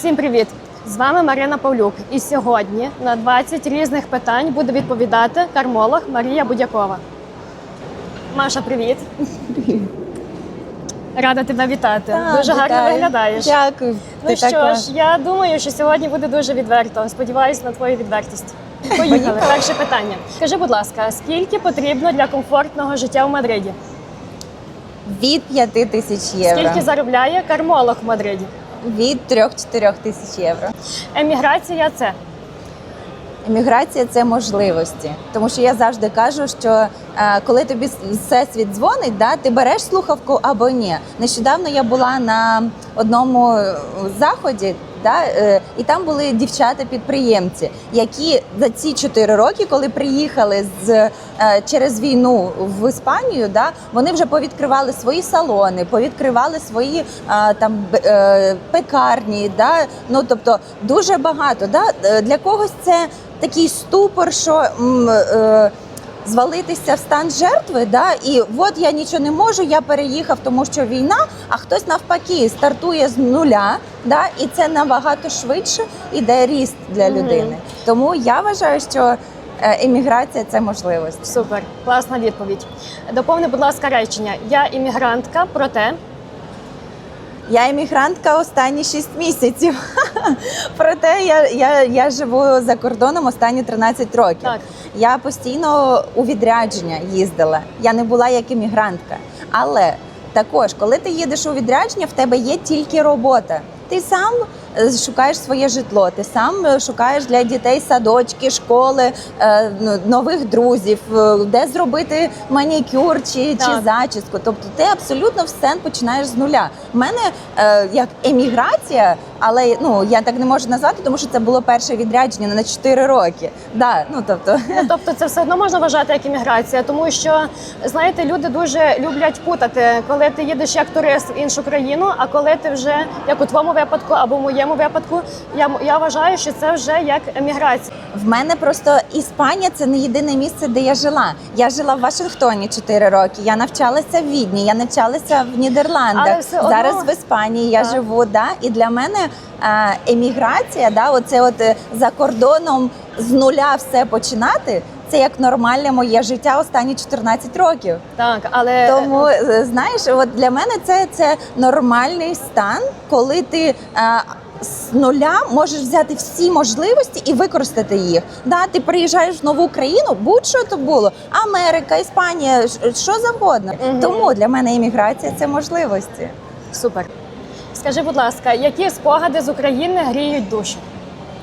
Всім привіт! З вами Марина Павлюк. І сьогодні на 20 різних питань буде відповідати кармолог Марія Будякова. Маша, привіт! Рада тебе вітати. Так, дуже гарно виглядаєш. Дякую. Ну Ти що така- ж, я думаю, що сьогодні буде дуже відверто. Сподіваюсь на твою відвертість. Поїхали. Перше питання. Скажи, будь ласка, скільки потрібно для комфортного життя в Мадриді? від 5 тисяч євро. Скільки заробляє кармолог в Мадриді? Від 3-4 тисяч євро. Еміграція це Еміграція це можливості, тому що я завжди кажу, що е, коли тобі всесвіт дзвонить, да, ти береш слухавку або ні. Нещодавно я була на одному е, заході. Да, е, і там були дівчата-підприємці, які за ці 4 роки, коли приїхали з е, через війну в Іспанію, да, вони вже повідкривали свої салони, повідкривали свої е, там пекарні. Да, ну тобто дуже багато. Да, для когось це такий ступор, що е, звалитися в стан жертви, да, і от я нічого не можу, я переїхав, тому що війна, а хтось навпаки стартує з нуля, да, і це набагато швидше іде ріст для людини. Тому я вважаю, що е, еміграція це можливість. супер, класна відповідь. Доповни, будь ласка, речення. Я іммігрантка, проте Я емігрантка останні 6 місяців. Проте я, я, я живу за кордоном останні 13 років. Так. Я постійно у відрядження їздила. Я не була як емігрантка. Але також, коли ти їдеш у відрядження, в тебе є тільки робота. Ти сам е, шукаєш своє житло, ти сам е, шукаєш для дітей садочки, школи, е, ну, нових друзів, де зробити манікюр чи, чи зачіску. Тобто ти абсолютно все починаєш з нуля. У мене як еміграція, але ну я так не можу назвати, тому що це було перше відрядження на 4 роки. Да, ну тобто. Ну, тобто це все одно можна вважати як імміграція, тому що знаєте, люди дуже люблять путати, коли ти їдеш як турист в іншу країну, а коли ти вже як у твоєму випадку або в моєму випадку, я, я вважаю, що це вже як еміграція. В мене просто Іспанія це не єдине місце, де я жила. Я жила в Вашингтоні 4 роки. Я навчалася в Відні, я навчалася в Нідерландах. Але все одно- Зараз в Іспанії я Так. живу. Да? І для мене еміграція, да, оце от е, за кордоном з нуля все починати. Це як нормальне моє життя останні 14 років. Так, але Тому е, знаєш, от для мене це, це нормальний стан, коли ти. е, з нуля можеш взяти всі можливості і використати їх. Да, ти приїжджаєш в нову країну, будь-що то було. Америка, Іспанія, що завгодно. Мгм. Тому для мене імміграція це можливості. супер. Скажи, будь ласка, які спогади з України гріють душу?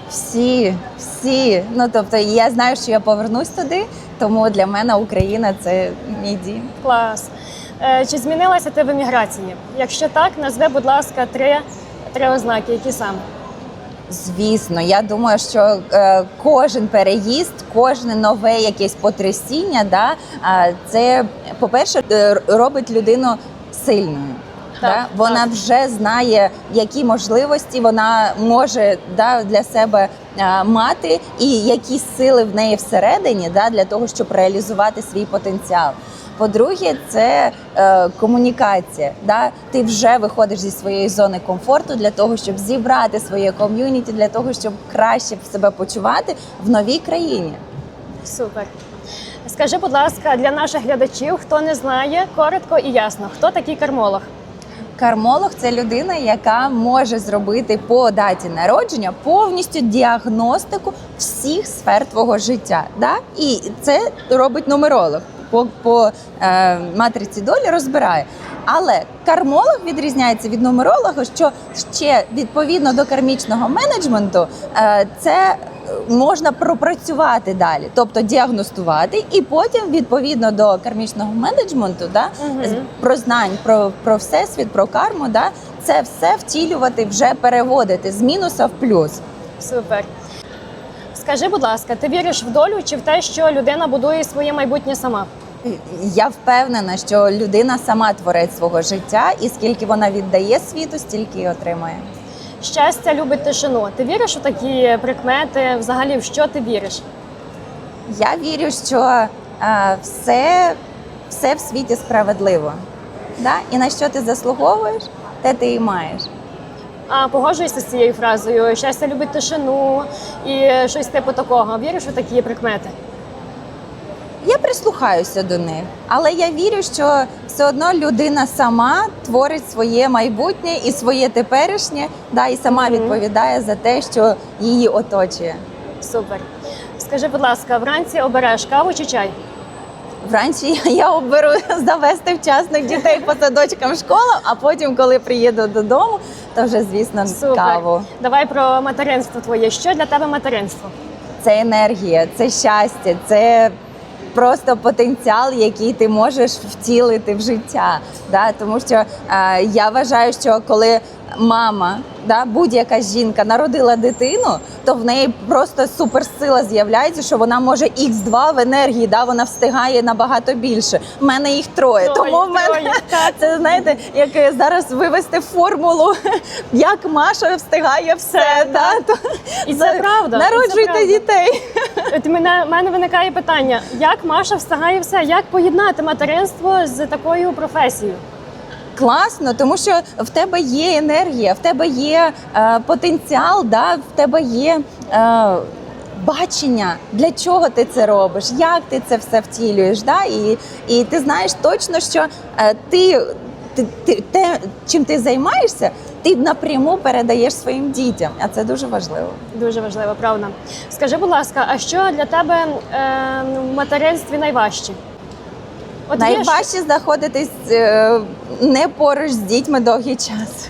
Всі, всі. Ну тобто, я знаю, що я повернусь туди, тому для мене Україна це мій дім. Клас. Е, Чи змінилася ти в еміграції? Якщо так, назви, будь ласка, три, три ознаки, які саме. Звісно, я думаю, що е, кожен переїзд, кожне нове якесь потрясіння, да, це, по-перше, е, робить людину сильною. Так, да? Вона вже знає, які можливості вона може да, для себе е, мати, і які сили в неї всередині да, для того, щоб реалізувати свій потенціал. По-друге, це е, комунікація. Да? Ти вже виходиш зі своєї зони комфорту для того, щоб зібрати своє ком'юніті, для того, щоб краще себе почувати в новій країні. Супер. Скажи, будь ласка, для наших глядачів, хто не знає, коротко і ясно, хто такий кармолог? Кармолог це людина, яка може зробити по даті народження повністю діагностику всіх сфер твого життя. Да? І це робить нумеролог. По, по е, матриці долі розбирає. Але кармолог відрізняється від нумеролога, що ще відповідно до кармічного менеджменту е, це можна пропрацювати далі, тобто діагностувати, і потім, відповідно до кармічного менеджменту, да, з- про знань про, про всесвіт, про карму, да, це все втілювати, вже переводити з мінуса в плюс. Супер. Скажи, будь ласка, ти віриш в долю чи в те, що людина будує своє майбутнє сама? Я впевнена, що людина сама творець свого життя, і скільки вона віддає світу, стільки й отримає. Щастя любить тишину. Ти віриш у такі прикмети? Взагалі, в що ти віриш? Я вірю, що е, все, все в світі справедливо. Да? І на що ти заслуговуєш, те ти і маєш. А погоджуєшся з цією фразою? Щастя любить тишину і щось типу такого. Віриш у такі прикмети? Прислухаюся до них, але я вірю, що все одно людина сама творить своє майбутнє і своє теперішнє, да, і сама Мгм. відповідає за те, що її оточує. Супер. Скажи, будь ласка, вранці обереш каву чи чай? Вранці я оберу завести вчасно дітей по садочкам в школу, а потім, коли приїду додому, то вже звісно Супер. каву. Давай про материнство твоє. Що для тебе материнство? Це енергія, це щастя, це просто потенціал, який ти можеш втілити в життя. Да? Тому що е, я вважаю, що коли мама, да, будь-яка жінка народила дитину, то в неї просто суперсила з'являється, що вона може Х2 в енергії, да, вона встигає набагато більше. В мене їх троє. Троє, тому в мене троє, так. це знаєте, як зараз вивести формулу, як Маша встигає все. Все, да, то І це правда, це Народжуйте правда. дітей. От мене, мене виникає питання: як Маша встигає все? Як поєднати материнство з такою професією? Класно, тому що в тебе є енергія, в тебе є е, потенціал, да, в тебе є е, бачення, для чого ти це робиш, як ти це все втілюєш. Да? І, і ти знаєш точно, що е, ти, ти, ти те, чим ти займаєшся, ти напряму передаєш своїм дітям, а це дуже важливо. Дуже важливо, правда. Скажи, будь ласка, а що для тебе е, в материнстві найважче? От є Найважче знаходитись е, не поруч з дітьми довгий час.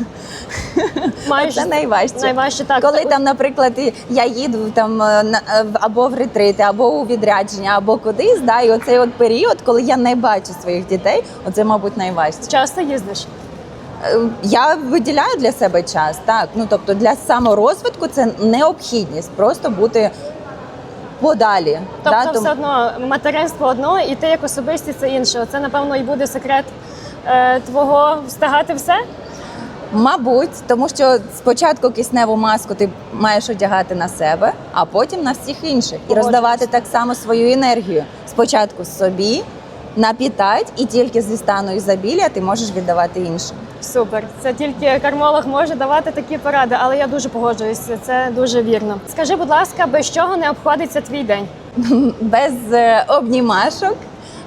майже Це найважче. найважче так. Коли Та- там, наприклад, я їду там е, е, або в ретрити, або у відрядження, або кудись, да, і оцей от період, коли я не бачу своїх дітей, оце, мабуть, найважче. часто їздиш. Я виділяю для себе час, так. Ну тобто для саморозвитку це необхідність, просто бути подалі. Тобто, да, тому- все одно материнство одно, і ти як особистість це інше. Це напевно і буде секрет е, твого встигати все. Мабуть, тому що спочатку кисневу маску ти маєш одягати на себе, а потім на всіх інших і роздавати так само свою енергію. Спочатку собі напітать, і тільки зі стану ізобілія ти можеш віддавати іншим. Супер. Це тільки кармолог може давати такі поради, але я дуже погоджуюся. Це дуже вірно. Скажи, будь ласка, без чого не обходиться твій день? Без е, обнімашок,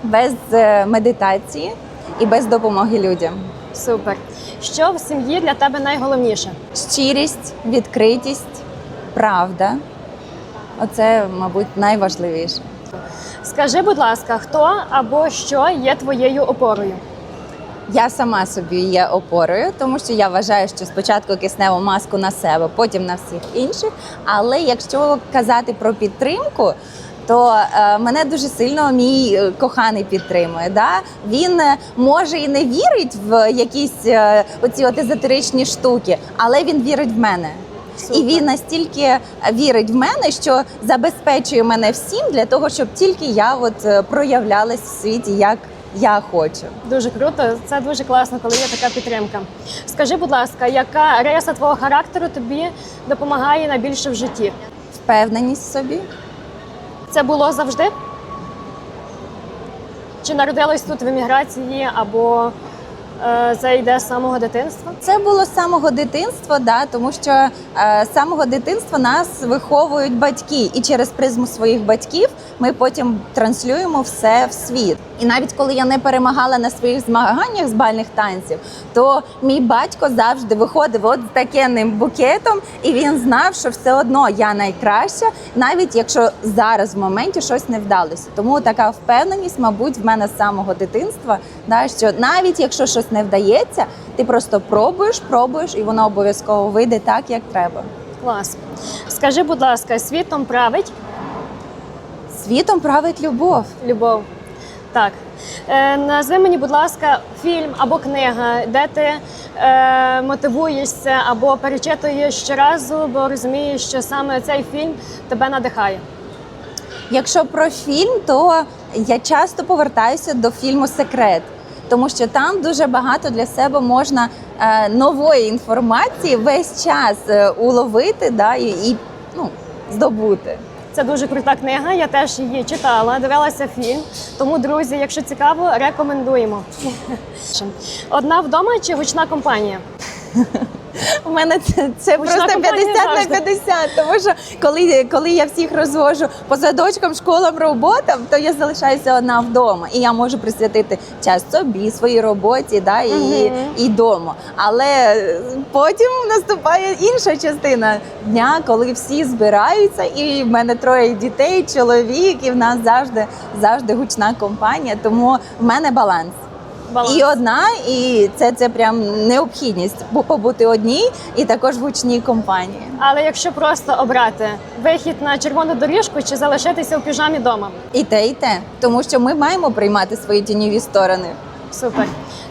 без е, медитації і без допомоги людям. Супер. Що в сім'ї для тебе найголовніше? Щирість, відкритість, правда оце, мабуть, найважливіше. Скажи, будь ласка, хто або що є твоєю опорою? Я сама собі є опорою, тому що я вважаю, що спочатку кисневу маску на себе, потім на всіх інших. Але якщо казати про підтримку, то е, мене дуже сильно мій е, коханий підтримує. Да? Він е, може і не вірить в якісь е, оці от езотеричні штуки, але він вірить в мене. Супер. І він настільки вірить в мене, що забезпечує мене всім для того, щоб тільки я от е, проявлялась в світі, як я хочу. Дуже круто. Це дуже класно, коли є така підтримка. Скажи, будь ласка, яка риса твого характеру тобі допомагає найбільше в житті? Впевненість в собі. Це було завжди? Чи народилась тут в еміграції, або е, це йде з самого дитинства? Це було з самого дитинства, да, тому що е, з самого дитинства нас виховують батьки, і через призму своїх батьків ми потім транслюємо все в світ. І навіть коли я не перемагала на своїх змаганнях з бальних танців, то мій батько завжди виходив от з таким букетом, і він знав, що все одно я найкраща, навіть якщо зараз в моменті щось не вдалося. Тому така впевненість, мабуть, в мене з самого дитинства, да, що навіть якщо щось не вдається, ти просто пробуєш, пробуєш, і воно обов'язково вийде так, як треба. Клас. Скажи, будь ласка, світом править Світом править любов. любов? Так. Е, назви мені, будь ласка, фільм або книга, де ти е, мотивуєшся або перечитуєш щоразу, бо розумієш, що саме цей фільм тебе надихає. Якщо про фільм, то я часто повертаюся до фільму Секрет, тому що там дуже багато для себе можна е, нової інформації весь час е, уловити да, і, і ну, здобути. Це дуже крута книга. Я теж її читала, дивилася фільм. Тому, друзі, якщо цікаво, рекомендуємо. Одна вдома чи гучна компанія? У мене це, це просто компанія 50 на 50, тому що коли, коли я всіх розвожу по садочкам, школам, роботам, то я залишаюся одна вдома. І я можу присвятити час собі, своїй роботі, да, і, Мгм. і дому. Але потім наступає інша частина дня, коли всі збираються, і в мене троє дітей, чоловік, і в нас завжди, завжди гучна компанія. Тому в мене баланс. Баланс. І одна, і це, це прям необхідність побути одній і також в гучній компанії. Але якщо просто обрати вихід на червону доріжку чи залишитися у піжамі вдома? І те, і те, тому що ми маємо приймати свої тіньові сторони. Супер.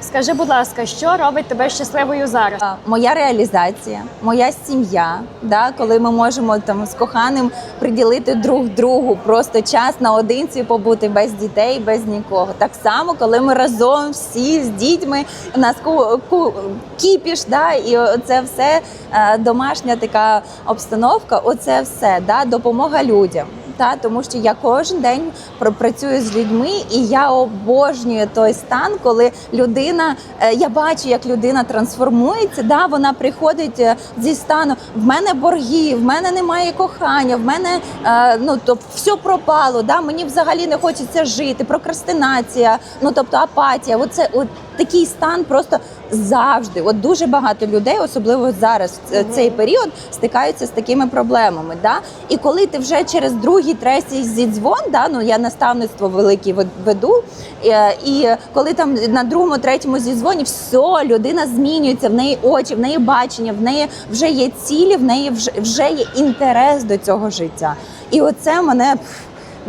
Скажи, будь ласка, що робить тебе щасливою зараз? Моя реалізація, моя сім'я, да, коли ми можемо там з коханим приділити друг другу просто час наодинці побути без дітей, без нікого. Так само, коли ми разом всі з дітьми, у нас ку, ку, кіпіш, да, і це все е, домашня така обстановка. Оце все да, допомога людям. Та тому що я кожен день пр- працюю з людьми, і я обожнюю той стан, коли людина, е, я бачу, як людина трансформується. Да, вона приходить е, зі стану. В мене борги, в мене немає кохання, в мене е, ну то все пропало. Да, мені взагалі не хочеться жити. Прокрастинація, ну тобто апатія. Оце от такий стан просто завжди. От дуже багато людей, особливо зараз в цей період, стикаються з такими проблемами. Да? І коли ти вже через другий, третій зідзвон, да, ну я наставництво велике веду, е, і коли там на другому, третьому зідзвоні все, людина змінюється, в неї очі, в неї бачення, в неї вже є цілі, в неї вже, є інтерес до цього життя. І оце мене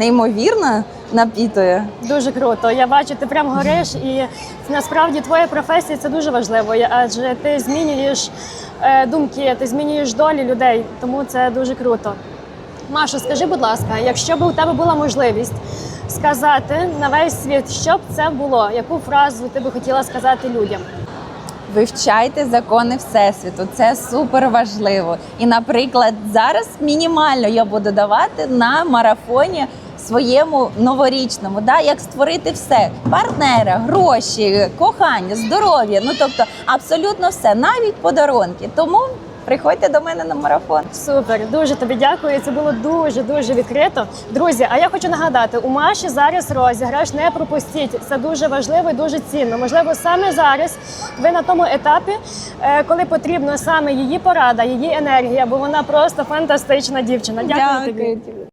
неймовірно напітує. Дуже круто. Я бачу, ти прям гориш, і насправді твоя професія це дуже важливо, адже ти змінюєш е, думки, ти змінюєш долі людей, тому це дуже круто. Маша, скажи, будь ласка, якщо б у тебе була можливість сказати на весь світ, що б це було, яку фразу ти би хотіла сказати людям? Вивчайте закони всесвіту, це супер важливо. І, наприклад, зараз мінімально я буду давати на марафоні своєму новорічному, да, як створити все: партнера, гроші, кохання, здоров'я. Ну тобто абсолютно все, навіть подарунки. Тому приходьте до мене на марафон. Супер, дуже тобі дякую. Це було дуже дуже відкрито. Друзі, а я хочу нагадати, у Маші зараз розіграш. Не пропустіть. Це дуже важливо і дуже цінно. Можливо, саме зараз ви на тому етапі, е, коли потрібно саме її порада, її енергія, бо вона просто фантастична дівчина. Дякую, тобі. тобі.